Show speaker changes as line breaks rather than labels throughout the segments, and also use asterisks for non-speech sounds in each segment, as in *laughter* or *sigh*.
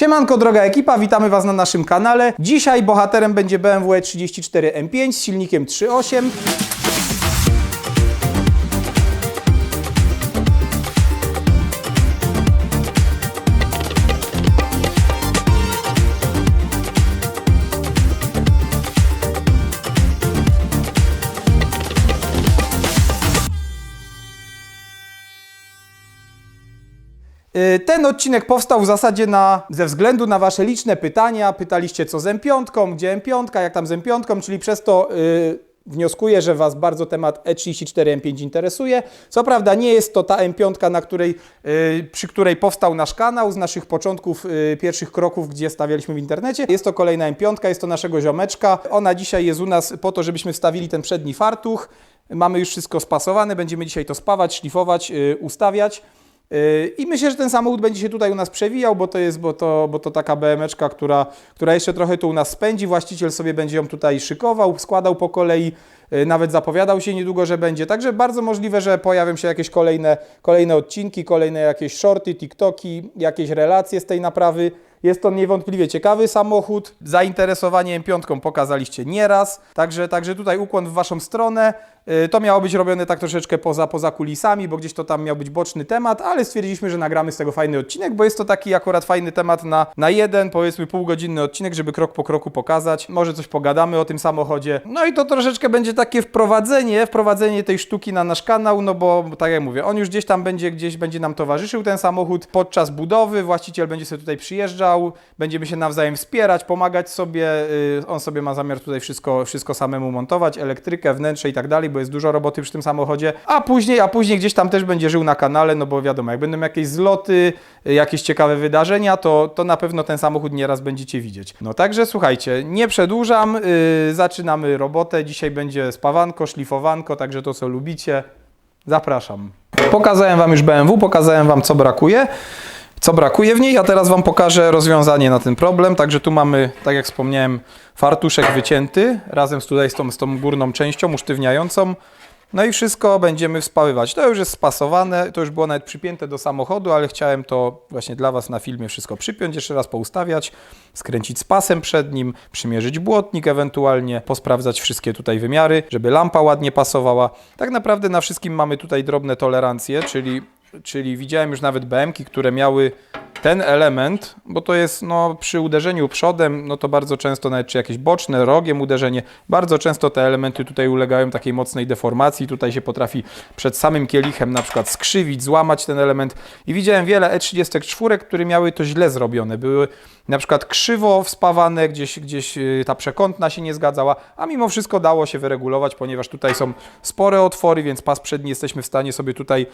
Siemanko droga ekipa, witamy Was na naszym kanale. Dzisiaj bohaterem będzie BMW E34 M5 z silnikiem 3.8. Ten odcinek powstał w zasadzie na, ze względu na Wasze liczne pytania. Pytaliście co z M5, gdzie M5, jak tam z M5, czyli przez to y, wnioskuję, że Was bardzo temat E E34 M5 interesuje. Co prawda nie jest to ta M5, na której, y, przy której powstał nasz kanał z naszych początków, y, pierwszych kroków, gdzie stawialiśmy w internecie. Jest to kolejna M5, jest to naszego ziomeczka. Ona dzisiaj jest u nas po to, żebyśmy wstawili ten przedni fartuch. Mamy już wszystko spasowane, będziemy dzisiaj to spawać, szlifować, y, ustawiać. Yy, I myślę, że ten samochód będzie się tutaj u nas przewijał, bo to jest, bo to, bo to taka BMeczka, która, która jeszcze trochę tu u nas spędzi. Właściciel sobie będzie ją tutaj szykował, składał po kolei, yy, nawet zapowiadał się niedługo, że będzie. Także bardzo możliwe, że pojawią się jakieś kolejne, kolejne odcinki, kolejne jakieś shorty, TikToki, jakieś relacje z tej naprawy. Jest to niewątpliwie ciekawy samochód. Zainteresowanie M5 pokazaliście nieraz, także, także tutaj ukłon w Waszą stronę. Yy, To miało być robione tak troszeczkę poza, poza kulisami, bo gdzieś to tam miał być boczny temat, ale stwierdziliśmy, że nagramy z tego fajny odcinek, bo jest to taki akurat fajny temat na, na jeden, powiedzmy półgodzinny odcinek, żeby krok po kroku pokazać. Może coś pogadamy o tym samochodzie. No i to troszeczkę będzie takie wprowadzenie, wprowadzenie tej sztuki na nasz kanał, no bo tak jak mówię, on już gdzieś tam będzie, gdzieś będzie nam towarzyszył ten samochód podczas budowy, właściciel będzie sobie tutaj przyjeżdżał, będziemy się nawzajem wspierać, pomagać sobie, yy, on sobie ma zamiar tutaj wszystko, wszystko samemu montować, elektrykę, wnętrze i tak dalej, bo jest dużo roboty przy tym samochodzie, a później, a później gdzieś tam też będzie żył na kanale, no bo wiadomo, jak będą jakieś zloty, y, jakieś ciekawe wydarzenia, to, to na pewno ten samochód nieraz będziecie widzieć. No także słuchajcie, nie przedłużam, yy, zaczynamy robotę, dzisiaj będzie spawanko, szlifowanko, także to co lubicie, zapraszam. Pokazałem Wam już BMW, pokazałem Wam co brakuje co brakuje w niej, a teraz Wam pokażę rozwiązanie na ten problem. Także tu mamy, tak jak wspomniałem, fartuszek wycięty razem z tutaj z tą, z tą górną częścią usztywniającą. No i wszystko będziemy wspaływać. To już jest spasowane, to już było nawet przypięte do samochodu, ale chciałem to właśnie dla Was na filmie wszystko przypiąć, jeszcze raz poustawiać, skręcić z pasem przed nim, przymierzyć błotnik ewentualnie, posprawdzać wszystkie tutaj wymiary, żeby lampa ładnie pasowała. Tak naprawdę na wszystkim mamy tutaj drobne tolerancje, czyli Czyli widziałem już nawet BMki, które miały ten element, bo to jest no, przy uderzeniu przodem, no to bardzo często nawet czy jakieś boczne, rogiem uderzenie, bardzo często te elementy tutaj ulegają takiej mocnej deformacji. Tutaj się potrafi przed samym kielichem na przykład skrzywić, złamać ten element. I widziałem wiele E34, które miały to źle zrobione. Były na przykład krzywo wspawane, gdzieś, gdzieś y, ta przekątna się nie zgadzała, a mimo wszystko dało się wyregulować, ponieważ tutaj są spore otwory, więc pas przedni jesteśmy w stanie sobie tutaj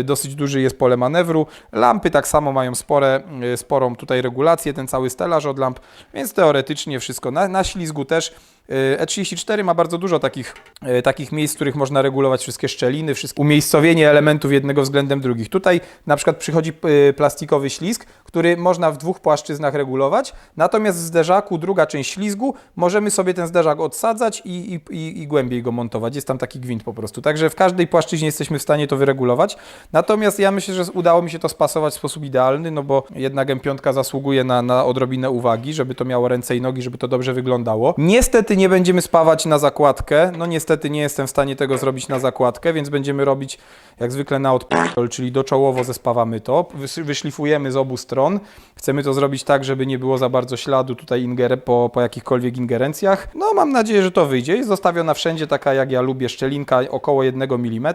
y, duży jest pole manewru. Lampy tak samo mają spore, y, sporą tutaj regulację, ten cały stelaż od lamp, więc teoretycznie wszystko na, na ślizgu też. Y, E34 ma bardzo dużo takich, y, takich miejsc, w których można regulować wszystkie szczeliny, wszystkie umiejscowienie elementów jednego względem drugich. Tutaj na przykład przychodzi y, plastikowy ślizg, który można w dwóch płaszczyznach regulować, natomiast w zderzaku druga część ślizgu możemy sobie ten zderzak odsadzać i, i, i, i głębiej go montować. Jest tam taki gwint po prostu. Także w każdej płaszczyźnie jesteśmy w stanie to wyregulować. Natomiast ja myślę, że udało mi się to spasować w sposób idealny, no bo jednak M5 zasługuje na, na odrobinę uwagi, żeby to miało ręce i nogi, żeby to dobrze wyglądało. Niestety nie będziemy spawać na zakładkę. No niestety nie jestem w stanie tego zrobić na zakładkę, więc będziemy robić jak zwykle na odpól, czyli doczołowo zespawamy to, wys- wyszlifujemy z obu stron. Chcemy to zrobić tak, żeby nie było za bardzo śladu tutaj inger- po, po jakichkolwiek ingerencjach. No mam nadzieję, że to wyjdzie. Jest zostawiona wszędzie taka jak ja lubię szczelinka około 1 mm.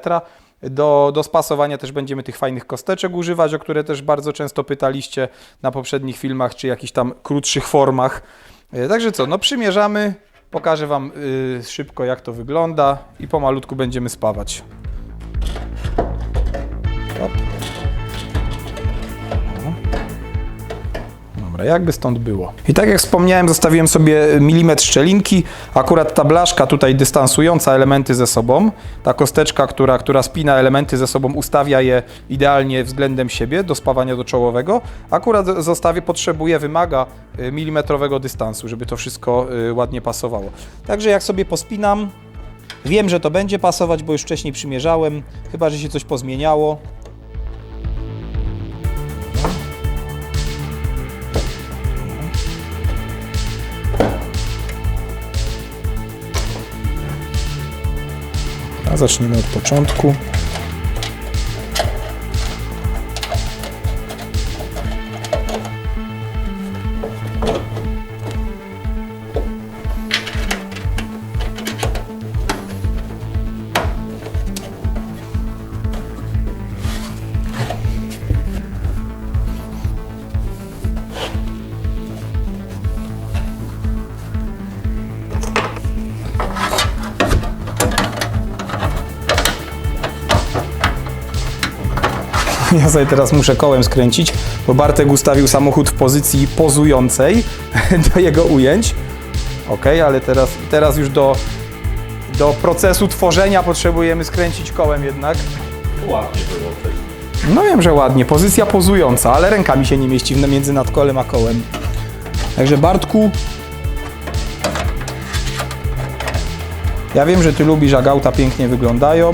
Do, do spasowania też będziemy tych fajnych kosteczek używać, o które też bardzo często pytaliście na poprzednich filmach, czy jakichś tam krótszych formach. E, Także co, no przymierzamy, pokażę Wam y, szybko jak to wygląda i pomalutku będziemy spawać. Hop. Dobra, jakby stąd było. I tak jak wspomniałem, zostawiłem sobie milimetr szczelinki. Akurat ta blaszka tutaj dystansująca elementy ze sobą, ta kosteczka, która, która spina elementy ze sobą, ustawia je idealnie względem siebie do spawania do czołowego. Akurat zostawię, potrzebuje, wymaga y, milimetrowego dystansu, żeby to wszystko y, ładnie pasowało. Także jak sobie pospinam, wiem, że to będzie pasować, bo już wcześniej przymierzałem, chyba że się coś pozmieniało. A zacznijmy od początku. Ja sobie teraz muszę kołem skręcić, bo Bartek ustawił samochód w pozycji pozującej *laughs* do jego ujęć. Ok, ale teraz, teraz już do, do procesu tworzenia potrzebujemy skręcić kołem jednak.
Ładnie było.
No wiem, że ładnie, pozycja pozująca, ale ręka mi się nie mieści między nadkolem a kołem. Także Bartku, ja wiem, że ty lubisz, jak auta pięknie wyglądają.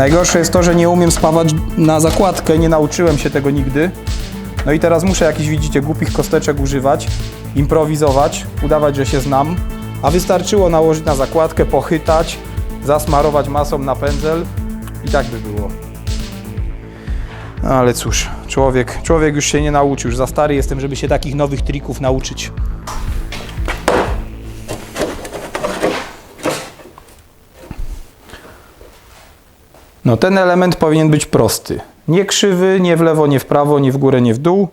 Najgorsze jest to, że nie umiem spawać na zakładkę, nie nauczyłem się tego nigdy. No i teraz muszę jakichś, widzicie, głupich kosteczek używać, improwizować, udawać, że się znam. A wystarczyło nałożyć na zakładkę, pochytać, zasmarować masą na pędzel i tak by było. Ale cóż, człowiek, człowiek już się nie nauczył, już za stary jestem, żeby się takich nowych trików nauczyć. No ten element powinien być prosty. Nie krzywy, nie w lewo, nie w prawo, nie w górę, nie w dół.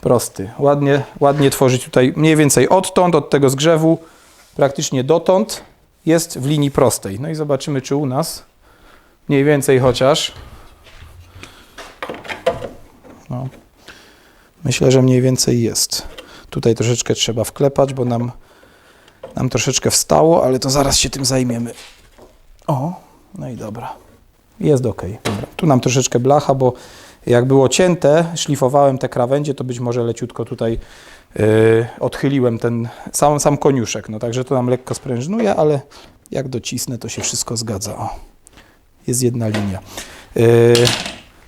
Prosty. Ładnie, ładnie tworzyć tutaj mniej więcej odtąd, od tego zgrzewu, praktycznie dotąd jest w linii prostej. No i zobaczymy, czy u nas mniej więcej chociaż. No. Myślę, że mniej więcej jest. Tutaj troszeczkę trzeba wklepać, bo nam, nam troszeczkę wstało, ale to zaraz się tym zajmiemy. O, no i dobra. Jest ok. Dobra. Tu nam troszeczkę blacha, bo jak było cięte, szlifowałem te krawędzie, to być może leciutko tutaj yy, odchyliłem ten sam, sam koniuszek. No także to nam lekko sprężynuje, ale jak docisnę, to się wszystko zgadza. O, jest jedna linia. Yy,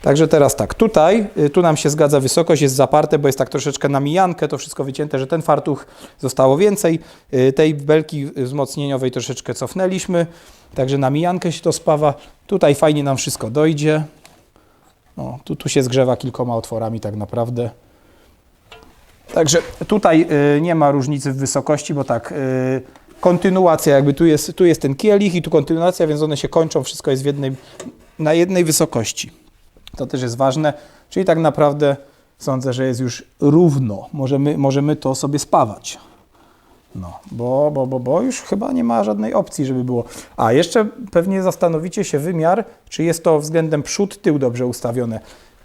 Także teraz tak, tutaj, y, tu nam się zgadza wysokość, jest zaparte, bo jest tak troszeczkę na mijankę, to wszystko wycięte, że ten fartuch zostało więcej. Y, Tej belki wzmocnieniowej troszeczkę cofnęliśmy, także na mijankę się to spawa. Tutaj fajnie nam wszystko dojdzie. No, tu, tu się zgrzewa kilkoma otworami tak naprawdę. Także tutaj y, nie ma różnicy w wysokości, bo tak, y, kontynuacja, jakby tu jest, tu jest ten kielich i tu kontynuacja, więc one się kończą, wszystko jest w jednej, na jednej wysokości. To też jest ważne. Czyli tak naprawdę sądzę, że jest już równo. Możemy, możemy to sobie spawać. No, bo, bo, bo, bo już chyba nie ma żadnej opcji, żeby było. A jeszcze pewnie zastanowicie się wymiar, czy jest to względem przód, tył dobrze ustawione.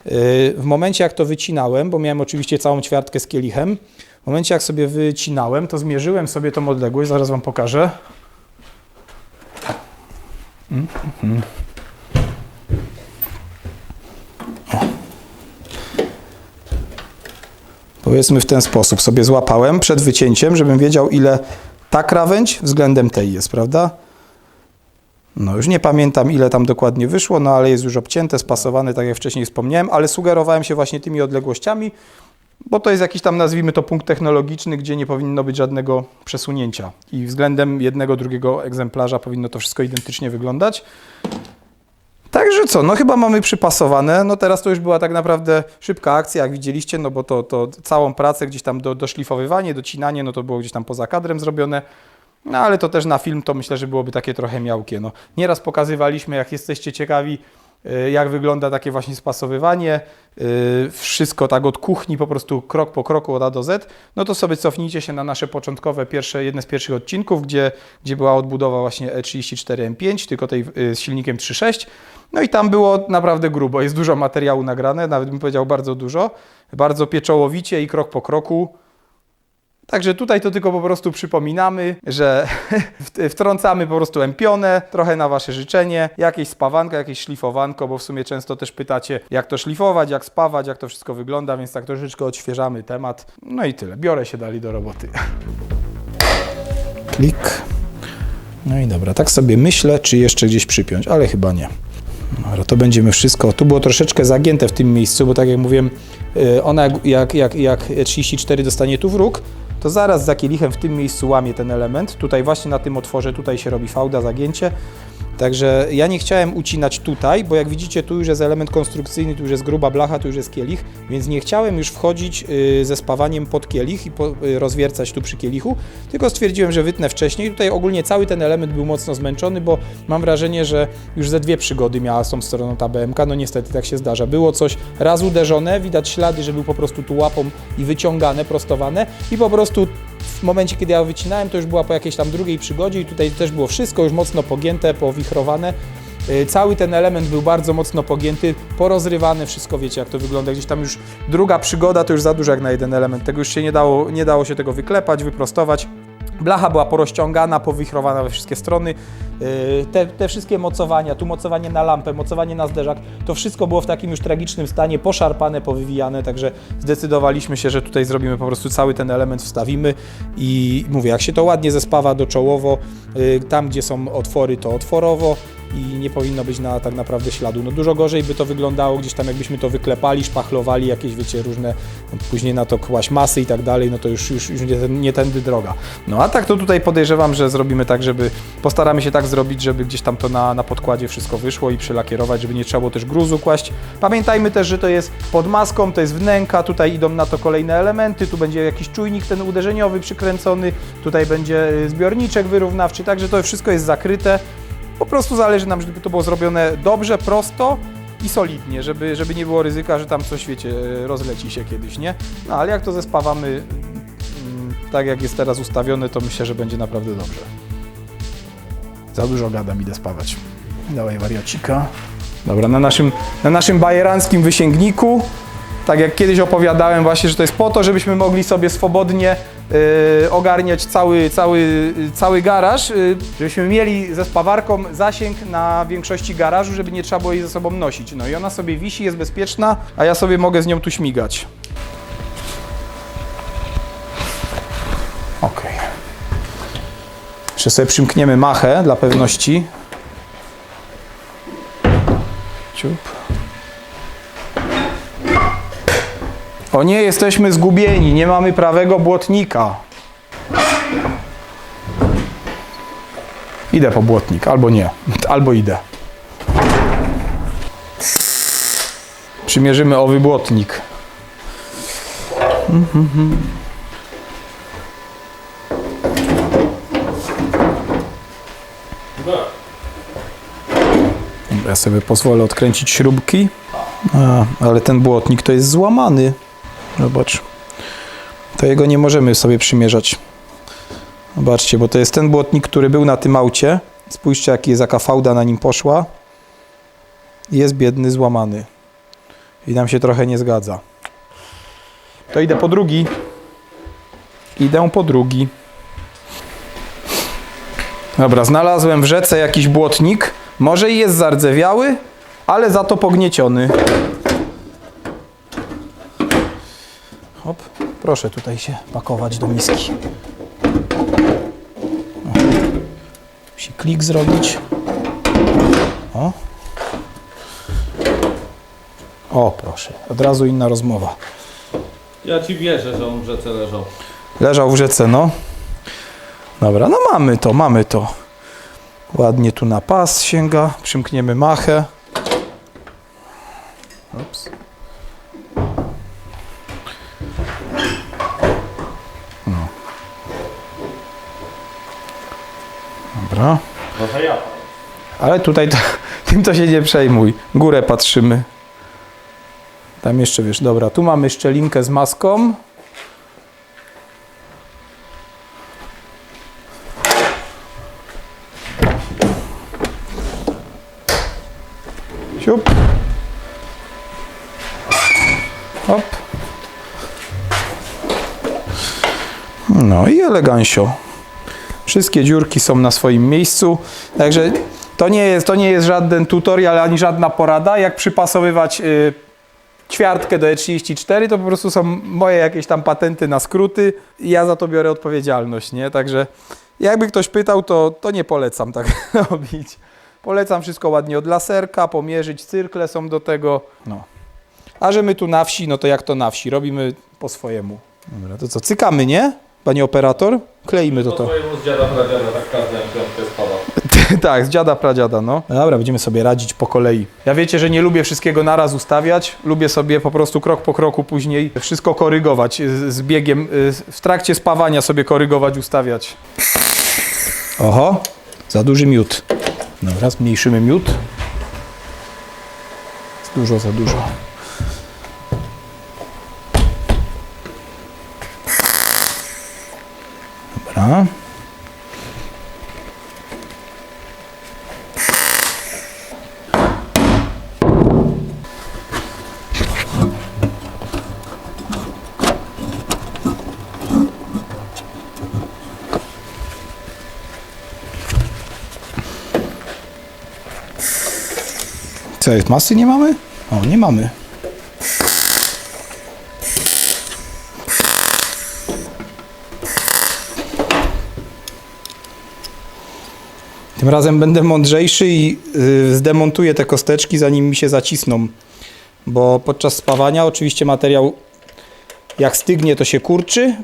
Yy, W momencie jak to wycinałem, bo miałem oczywiście całą ćwiartkę z kielichem, w momencie jak sobie wycinałem, to zmierzyłem sobie tą odległość, zaraz Wam pokażę. Mhm. Powiedzmy w ten sposób sobie złapałem przed wycięciem, żebym wiedział ile ta krawędź względem tej jest, prawda? No już nie pamiętam ile tam dokładnie wyszło, no ale jest już obcięte, spasowane, tak jak wcześniej wspomniałem, ale sugerowałem się właśnie tymi odległościami, bo to jest jakiś tam, nazwijmy to, punkt technologiczny, gdzie nie powinno być żadnego przesunięcia. I względem jednego, drugiego egzemplarza powinno to wszystko identycznie wyglądać. Także co, no chyba mamy przypasowane. No teraz to już była tak naprawdę szybka akcja, jak widzieliście, no bo to, to całą pracę gdzieś tam do, doszlifowywanie, docinanie, no to było gdzieś tam poza kadrem zrobione. No ale to też na film to myślę, że byłoby takie trochę miałkie. No, nieraz pokazywaliśmy, jak jesteście ciekawi, jak wygląda takie właśnie spasowywanie, y, wszystko tak od kuchni, po prostu krok po kroku od A do Z, no to sobie cofnijcie się na nasze początkowe, pierwsze, jedne z pierwszych odcinków, gdzie, gdzie była odbudowa właśnie E E34 M5, tylko tej y, z silnikiem 3.6. No i tam było naprawdę grubo, jest dużo materiału nagrane, nawet bym powiedział bardzo dużo, bardzo pieczołowicie i krok po kroku. Także tutaj to tylko po prostu przypominamy, że *laughs* wtrącamy po prostu empionę, trochę na Wasze życzenie, jakieś spawanko, jakieś szlifowanko, bo w sumie często też pytacie, jak to szlifować, jak spawać, jak to wszystko wygląda, więc tak troszeczkę odświeżamy temat. No i tyle. Biorę się dalej do roboty. *laughs* Klik. No i dobra, tak sobie myślę, czy jeszcze gdzieś przypiąć, ale chyba nie. Dobra, to będziemy wszystko. Tu było troszeczkę zagięte w tym miejscu, bo tak jak mówiłem, y, ona jak, jak, jak, jak 34 dostanie tu w róg, to zaraz za kielichem w tym miejscu łamie ten element. Tutaj właśnie na tym otworze, tutaj się robi fałda, zagięcie. Także ja nie chciałem ucinać tutaj, bo jak widzicie, tu już jest element konstrukcyjny, tu już jest gruba blacha, tu już jest kielich, więc nie chciałem już wchodzić y, ze spawaniem pod kielich i y, rozwiercać tu przy kielichu, tylko stwierdziłem, że wytnę wcześniej. Tutaj ogólnie cały ten element był mocno zmęczony, bo mam wrażenie, że już ze dwie przygody miała z tą stroną ta BMK, no niestety tak się zdarza. Było coś raz uderzone, widać ślady, że był po prostu tu łapą i wyciągane, prostowane i po prostu w momencie, kiedy ja wycinałem, to już była po jakiejś tam drugiej przygodzie i tutaj też było wszystko już mocno pogięte, powichrowane. Yy, Cały ten element był bardzo mocno pogięty, porozrywany, wszystko wiecie jak to wygląda. Gdzieś tam już druga przygoda to już za dużo jak na jeden element. Tego już się nie dało, nie dało się tego wyklepać, wyprostować. Blacha była porozciągana, powichrowana we wszystkie strony. Yy, Te, te wszystkie mocowania, tu mocowanie na lampę, mocowanie na zderzak, to wszystko było w takim już tragicznym stanie, poszarpane, powywijane, także zdecydowaliśmy się, że tutaj zrobimy po prostu cały ten element, wstawimy i mówię, jak się to ładnie zespawa do czołowo, yy, tam gdzie są otwory, to otworowo i nie powinno być na tak naprawdę śladu. No dużo gorzej by to wyglądało gdzieś tam, jakbyśmy to wyklepali, szpachlowali, jakieś wiecie, różne, później na to kłaść masy i tak dalej, no to już, już, już nie, nie tędy droga. No a tak to tutaj podejrzewam, że zrobimy tak, żeby, postaramy się tak zrobić, żeby gdzieś tam to na, na podkładzie wszystko wyszło i przylakierować, żeby nie trzeba było też gruzu kłaść. Pamiętajmy też, że to jest pod maską, to jest wnęka, tutaj idą na to kolejne elementy, tu będzie jakiś czujnik ten uderzeniowy przykręcony, tutaj będzie y, zbiorniczek wyrównawczy, także to wszystko jest zakryte. Po prostu zależy nam, żeby to było zrobione dobrze, prosto i solidnie, żeby, żeby nie było ryzyka, że tam coś, wiecie, rozleci się kiedyś, nie? No ale jak to zespawamy mm, tak, jak jest teraz ustawione, to myślę, że będzie naprawdę dobrze. Za dużo gadam, idę spawać. Dawaj wariacika. Dobra, na naszym, na naszym bajeranckim wysięgniku, tak jak kiedyś opowiadałem właśnie, że to jest po to, żebyśmy mogli sobie swobodnie y, ogarniać cały, cały, cały garaż, y, żebyśmy mieli ze spawarką zasięg na większości garażu, żeby nie trzeba było jej ze sobą nosić. No i ona sobie wisi, jest bezpieczna, a ja sobie mogę z nią tu śmigać. Okej. Jeszcze sobie przymkniemy machę dla pewności. Ciup. O nie, jesteśmy zgubieni, nie mamy prawego błotnika. Idę po błotnik, albo nie, *laughs* albo idę. Przymierzymy owy błotnik. Ja sobie pozwolę odkręcić śrubki. A, ale ten błotnik to jest złamany. Zobacz. To jego nie możemy sobie przymierzać. Zobaczcie, bo to jest ten błotnik, który był na tym aucie. Spójrzcie, jaki jest, jaka fałda na nim poszła. Jest biedny, złamany. I nam się trochę nie zgadza. To idę po drugi. Idę po drugi. Dobra, znalazłem w rzece jakiś błotnik. Może i jest zardzewiały, ale za to pognieciony. Hop, proszę tutaj się pakować do miski. O. Musi klik zrobić. O. O, proszę. Od razu inna rozmowa.
Ja ci wierzę, że on w rzece leżał.
Leżał w rzece, no. Dobra, no mamy to, mamy to. Ładnie tu na pas sięga. Przymkniemy machę. Ups. No
to ja.
Ale tutaj to, *laughs* tym to się nie przejmuj. Górę patrzymy. Tam jeszcze wiesz, dobra, tu mamy szczelinkę z maską. Siup. Hop. No i elegancio. Wszystkie dziurki są na swoim miejscu, także to nie jest, to nie jest żaden tutorial ani żadna porada, jak przypasowywać y, ćwiartkę do E34, to po prostu są moje jakieś tam patenty na skróty i ja za to biorę odpowiedzialność, nie? Także Jakby ktoś pytał, to, to nie polecam tak *laughs* robić. Polecam wszystko ładnie od laserka, pomierzyć, cyrkle są do tego. No. A że my tu na wsi, no to jak to na wsi? Robimy po swojemu. Dobra, to co, cykamy, nie? Panie operator? Kleimy to to.
twojemu z dziada pradziada tak każda piątkę spada. *laughs*
tak, z dziada pradziada, no. Dobra, będziemy sobie radzić po kolei. Ja wiecie, że nie lubię wszystkiego naraz ustawiać. Lubię sobie po prostu krok po kroku później wszystko korygować z, z biegiem, y, w trakcie spawania sobie korygować, ustawiać. Oho, za duży miód. Dobra, zmniejszymy miód. Dużo, za dużo. Dobra. Co jest, masy nie mamy? O, nie mamy. Tym razem będę mądrzejszy i y, zdemontuję te kosteczki, zanim mi się zacisną. Bo podczas spawania oczywiście materiał jak stygnie, to się kurczy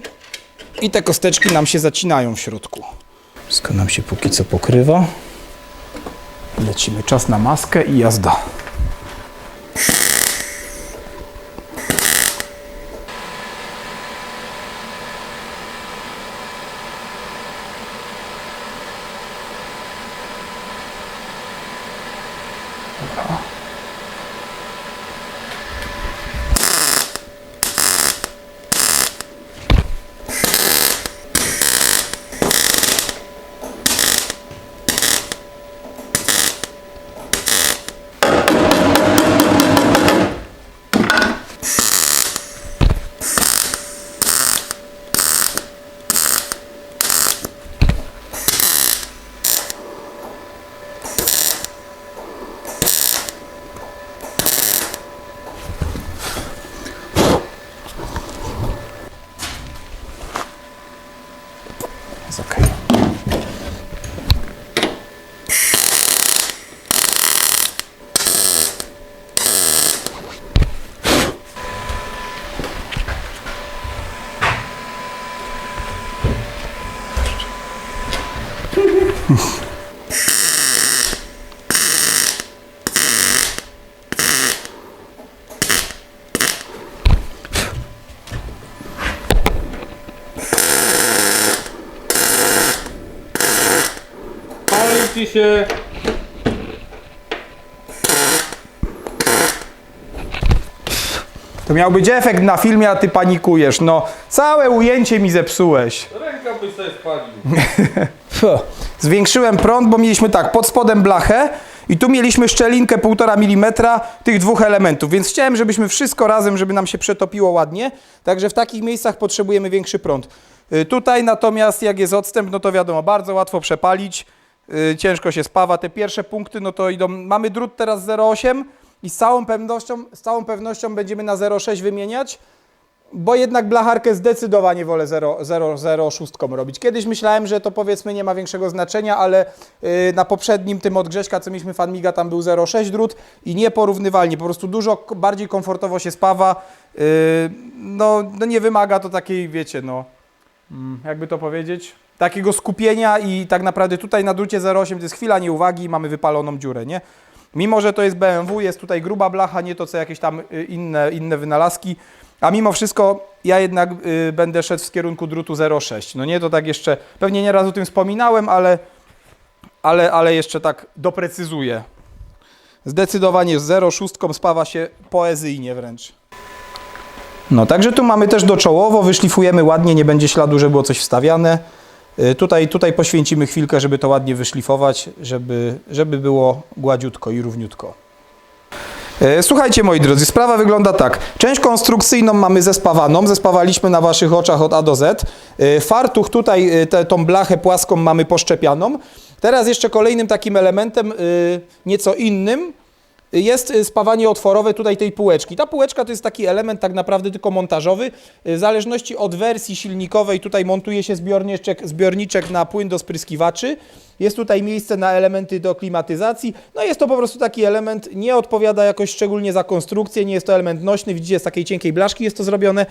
i te kosteczki nam się zacinają w środku. Wszystko nam się póki co pokrywa. Lecimy, czas na maskę i jazda. Jest
Się.
To miał być efekt na filmie, a ty panikujesz. No, całe ujęcie mi zepsułeś.
Ręka byś sobie spalił. *laughs*
Zwiększyłem prąd, bo mieliśmy tak, pod spodem blachę i tu mieliśmy szczelinkę 1,5 mm tych dwóch elementów, więc chciałem, żebyśmy wszystko razem, żeby nam się przetopiło ładnie. Także w takich miejscach potrzebujemy większy prąd. Y, Tutaj natomiast jak jest odstęp, no to wiadomo, bardzo łatwo przepalić, ciężko się spawa. Te pierwsze punkty, no to idą, mamy drut teraz 0,8 i z całą pewnością, z całą pewnością będziemy na 0,6 wymieniać. Bo jednak blacharkę zdecydowanie wolę 0,06 robić. Kiedyś myślałem, że to powiedzmy nie ma większego znaczenia, ale y, na poprzednim tym od Grześka, co mieliśmy Fanmiga, tam był 0,6 drut i nieporównywalnie, po prostu dużo bardziej komfortowo się spawa. Y, no, no nie wymaga to takiej, wiecie, no, mm, jakby to powiedzieć, takiego skupienia i tak naprawdę tutaj na drucie 0,8 to jest chwila nieuwagi i mamy wypaloną dziurę, nie? Mimo, że to jest BMW, jest tutaj gruba blacha, nie to co jakieś tam y, inne, inne wynalazki, a mimo wszystko ja jednak y, będę szedł w kierunku drutu 0,6. No nie, to tak jeszcze, pewnie nieraz o tym wspominałem, ale, ale, ale jeszcze tak doprecyzuję. Zdecydowanie z 0,6 spawa się poezyjnie wręcz. No, także tu mamy też doczołowo, wyszlifujemy ładnie, nie będzie śladu, że było coś wstawiane. Y, Tutaj, tutaj poświęcimy chwilkę, żeby to ładnie wyszlifować, żeby, żeby było gładziutko i równiutko. E, Słuchajcie moi drodzy, sprawa wygląda tak. Część konstrukcyjną mamy zespawaną, zespawaliśmy na waszych oczach od A do Z. E, Fartuch tutaj, te, tą blachę płaską mamy poszczepianą. Teraz jeszcze kolejnym takim elementem, nieco innym, jest y, spawanie otworowe tutaj tej półeczki. Ta półeczka to jest taki element tak naprawdę tylko montażowy. Y, W zależności od wersji silnikowej tutaj montuje się zbiorniczek, zbiorniczek na płyn do spryskiwaczy. Jest tutaj miejsce na elementy do klimatyzacji. No jest to po prostu taki element, nie odpowiada jakoś szczególnie za konstrukcję, nie jest to element nośny, widzicie z takiej cienkiej blaszki jest to zrobione.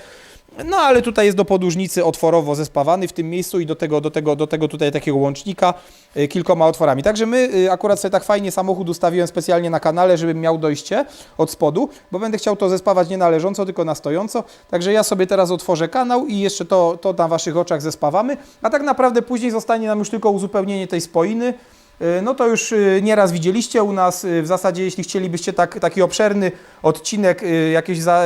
No ale tutaj jest do podłużnicy otworowo zespawany w tym miejscu i do tego, do tego, do tego tutaj takiego łącznika y, kilkoma otworami. Także my y, akurat sobie tak fajnie samochód ustawiłem specjalnie na kanale, żebym miał dojście od spodu, bo będę chciał to zespawać nie na leżąco, tylko na stojąco. Także ja sobie teraz otworzę kanał i jeszcze to, to na Waszych oczach zespawamy, a tak naprawdę później zostanie nam już tylko uzupełnienie tej spoiny. Y, No to już y, nieraz widzieliście u nas, y, w zasadzie jeśli chcielibyście tak, taki obszerny odcinek, jakieś za,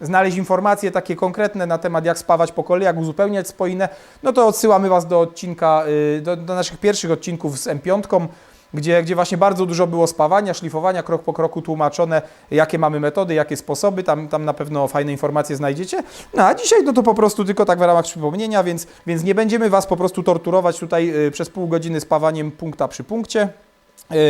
znaleźć informacje takie konkretne na temat jak spawać po kolei, jak uzupełniać spoinę, no to odsyłamy Was do odcinka, do, do naszych pierwszych odcinków z M5, gdzie, gdzie właśnie bardzo dużo było spawania, szlifowania, krok po kroku tłumaczone, jakie mamy metody, jakie sposoby, tam, tam na pewno fajne informacje znajdziecie. No a dzisiaj no to po prostu tylko tak w ramach przypomnienia, więc, więc nie będziemy Was po prostu torturować tutaj y, przez pół godziny spawaniem punkta przy punkcie.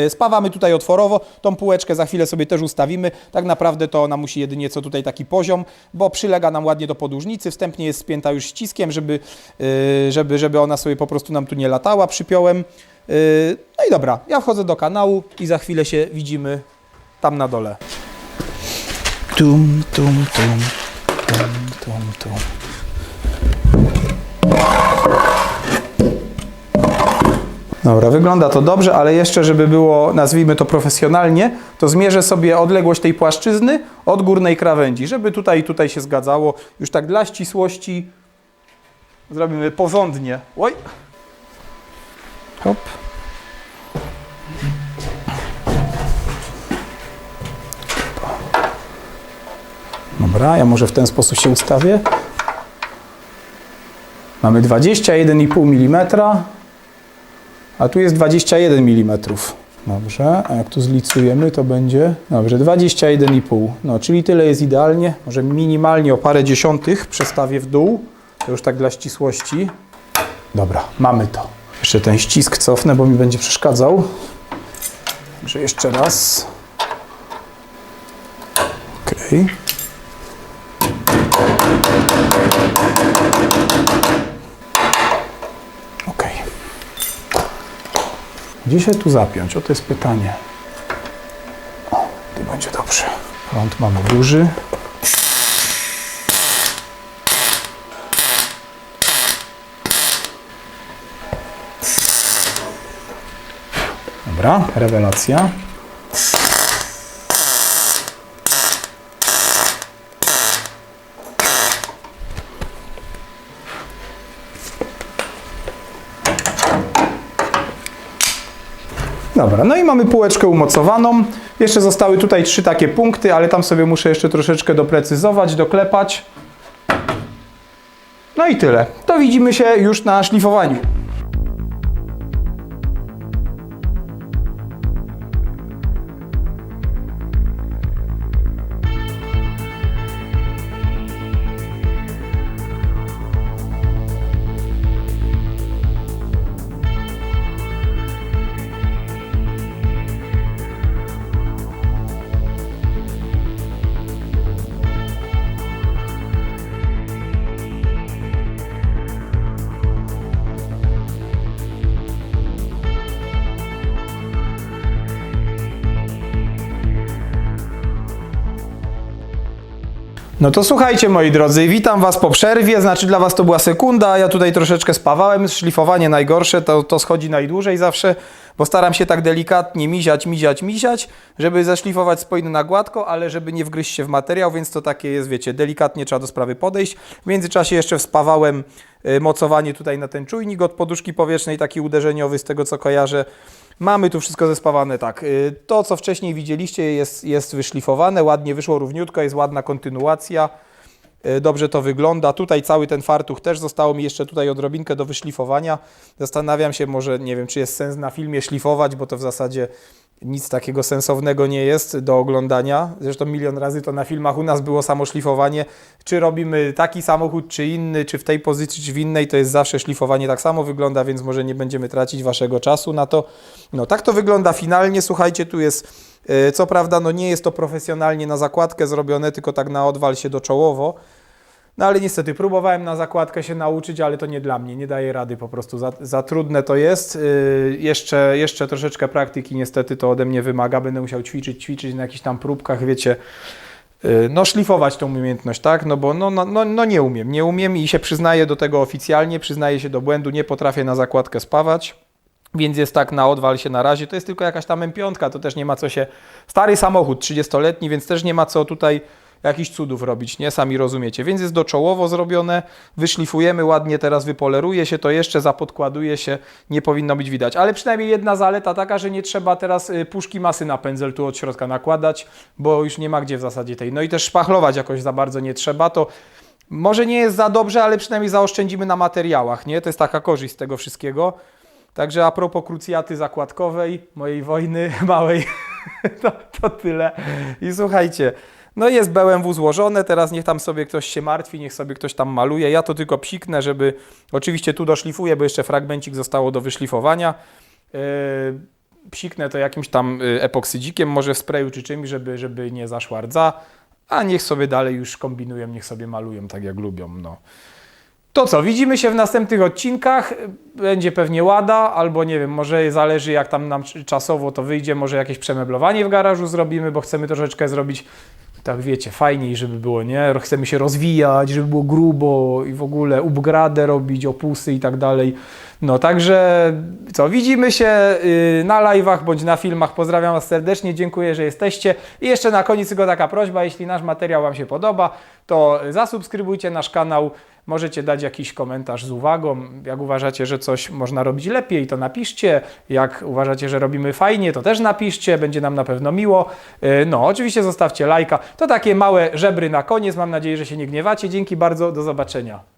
Y, Spawamy tutaj otworowo, tą półeczkę za chwilę sobie też ustawimy. Tak naprawdę to ona musi jedynie co tutaj taki poziom, bo przylega nam ładnie do podłużnicy, wstępnie jest spięta już ściskiem, żeby, y, żeby, żeby ona sobie po prostu nam tu nie latała przypiołem. Y, No i dobra, ja wchodzę do kanału i za chwilę się widzimy tam na dole. Tum, tum, tum, tum, tum, tum. Dobra, wygląda to dobrze, ale jeszcze, żeby było, nazwijmy to profesjonalnie, to zmierzę sobie odległość tej płaszczyzny od górnej krawędzi, żeby tutaj tutaj się zgadzało. Już tak dla ścisłości zrobimy porządnie. Oj. Hop. Dobra, ja może w ten sposób się ustawię. Mamy 21,5 mm, a tu jest 21 mm. Dobrze, a jak tu zlicujemy, to będzie, dobrze, 21,5. No, czyli tyle jest idealnie. Może minimalnie o parę dziesiątych przestawię w dół. To już tak dla ścisłości. Dobra, mamy to. Jeszcze ten ścisk cofnę, bo mi będzie przeszkadzał. Także jeszcze raz. Okej. Okej. Gdzie się tu zapiąć? O, to jest pytanie. O, tu będzie dobrze. Prąd mamy duży. Dobra, rewelacja. Dobra, no i mamy półeczkę umocowaną. Jeszcze zostały tutaj trzy takie punkty, ale tam sobie muszę jeszcze troszeczkę doprecyzować, doklepać. No i tyle. To widzimy się już na szlifowaniu. No to słuchajcie moi drodzy, witam Was po przerwie, znaczy dla Was to była sekunda, ja tutaj troszeczkę spawałem, szlifowanie najgorsze, to, to schodzi najdłużej zawsze, bo staram się tak delikatnie miziać, miziać, miziać, żeby zeszlifować spoiny na gładko, ale żeby nie wgryźć się w materiał, więc to takie jest, wiecie, delikatnie trzeba do sprawy podejść. W międzyczasie jeszcze wspawałem y, mocowanie tutaj na ten czujnik od poduszki powietrznej, taki uderzeniowy z tego co kojarzę. Mamy tu wszystko zespawane tak. y, To, co wcześniej widzieliście, jest, jest wyszlifowane, ładnie wyszło równiutko, jest ładna kontynuacja. Y, Dobrze to wygląda. Tutaj cały ten fartuch też zostało mi jeszcze tutaj odrobinkę do wyszlifowania. Zastanawiam się może, nie wiem, czy jest sens na filmie szlifować, bo to w zasadzie Nic takiego sensownego nie jest do oglądania. Zresztą milion razy to na filmach u nas było samo szlifowanie. Czy robimy taki samochód, czy inny, czy w tej pozycji, czy w innej, to jest zawsze szlifowanie tak samo wygląda, więc może nie będziemy tracić waszego czasu na to. No tak to wygląda finalnie. Słuchajcie, tu jest, e, co prawda, no nie jest to profesjonalnie na zakładkę zrobione, tylko tak na odwal się doczołowo. No ale niestety próbowałem na zakładkę się nauczyć, ale to nie dla mnie, nie daję rady po prostu, za, za trudne to jest. Yy, jeszcze, jeszcze troszeczkę praktyki niestety to ode mnie wymaga, będę musiał ćwiczyć, ćwiczyć na jakichś tam próbkach, wiecie, yy, no szlifować tą umiejętność, tak, no bo no, no, no, no nie umiem, nie umiem i się przyznaję do tego oficjalnie, przyznaję się do błędu, nie potrafię na zakładkę spawać. Więc jest tak na odwal się na razie. To jest tylko jakaś tam M5, to też nie ma co się. Stary samochód, 30-letni, więc też nie ma co tutaj jakichś cudów robić, nie? Sami rozumiecie. Więc jest doczołowo zrobione, wyszlifujemy ładnie, teraz wypoleruje się, to jeszcze zapodkładuje się, nie powinno być widać. Ale przynajmniej jedna zaleta taka, że nie trzeba teraz y, puszki masy na pędzel tu od środka nakładać, bo już nie ma gdzie w zasadzie tej. No i też szpachlować jakoś za bardzo nie trzeba, to może nie jest za dobrze, ale przynajmniej zaoszczędzimy na materiałach, nie? To jest taka korzyść z tego wszystkiego. Także a propos krucjaty zakładkowej, mojej wojny *laughs* małej, *laughs* to, to tyle. I słuchajcie, no jest BMW złożone, teraz niech tam sobie ktoś się martwi, niech sobie ktoś tam maluje. Ja to tylko psiknę, żeby, oczywiście tu doszlifuję, bo jeszcze fragmencik zostało do wyszlifowania. Yy, psiknę to jakimś tam yy, epoksydzikiem, może w sprayu czy czymś, żeby, żeby nie zaszła rdza. A niech sobie dalej już kombinują, niech sobie malują tak jak lubią. No. To co, widzimy się w następnych odcinkach. Będzie pewnie łada, albo nie wiem, może zależy jak tam nam czasowo to wyjdzie, może jakieś przemeblowanie w garażu zrobimy, bo chcemy troszeczkę zrobić, tak wiecie, fajniej, żeby było, nie? Chcemy się rozwijać, żeby było grubo i w ogóle upgradę robić, opusy i tak dalej. No także co, widzimy się yy, na live'ach bądź na filmach. Pozdrawiam Was serdecznie, dziękuję, że jesteście. I jeszcze na koniec tylko taka prośba, jeśli nasz materiał Wam się podoba, to zasubskrybujcie nasz kanał. Możecie dać jakiś komentarz z uwagą. Jak uważacie, że coś można robić lepiej, to napiszcie. Jak uważacie, że robimy fajnie, to też napiszcie. Będzie nam na pewno miło. Yy, No, oczywiście zostawcie lajka. To takie małe żebry na koniec. Mam nadzieję, że się nie gniewacie. Dzięki bardzo. Do zobaczenia.